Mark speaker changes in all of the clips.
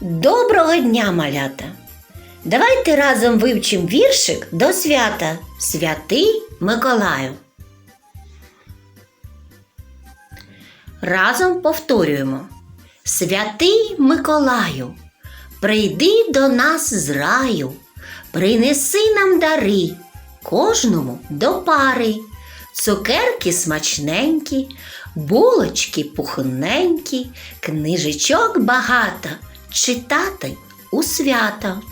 Speaker 1: Доброго дня, малята! Давайте разом вивчимо віршик до свята Святий Миколаю. Разом повторюємо. Святий Миколаю, прийди до нас з раю, принеси нам дари, кожному до пари, цукерки смачненькі, булочки пухненькі, книжечок багато, читати у свято.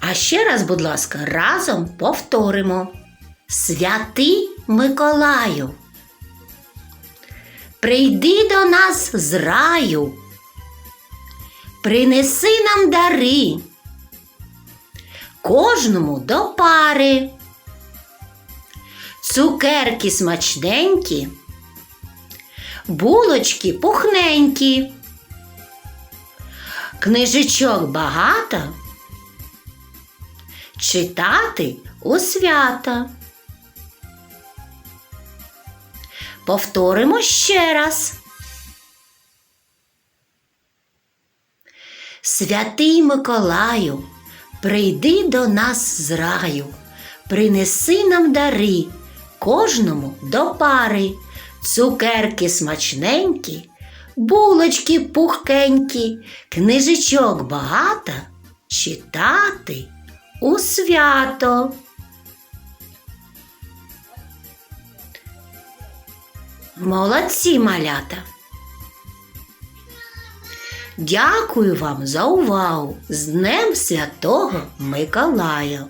Speaker 1: А ще раз, будь ласка, разом повторимо. Святий Миколаю. Прийди до нас з раю. Принеси нам дари. Кожному до пари. Цукерки смачненькі, булочки пухненькі. Книжечок багато. Читати у свята. Повторимо ще раз. Святий Миколаю, прийди до нас з раю, принеси нам дари, кожному до пари, цукерки смачненькі, булочки пухкенькі, книжечок багато, читати у свято. Молодці малята. Дякую вам за увагу з Днем Святого Миколая.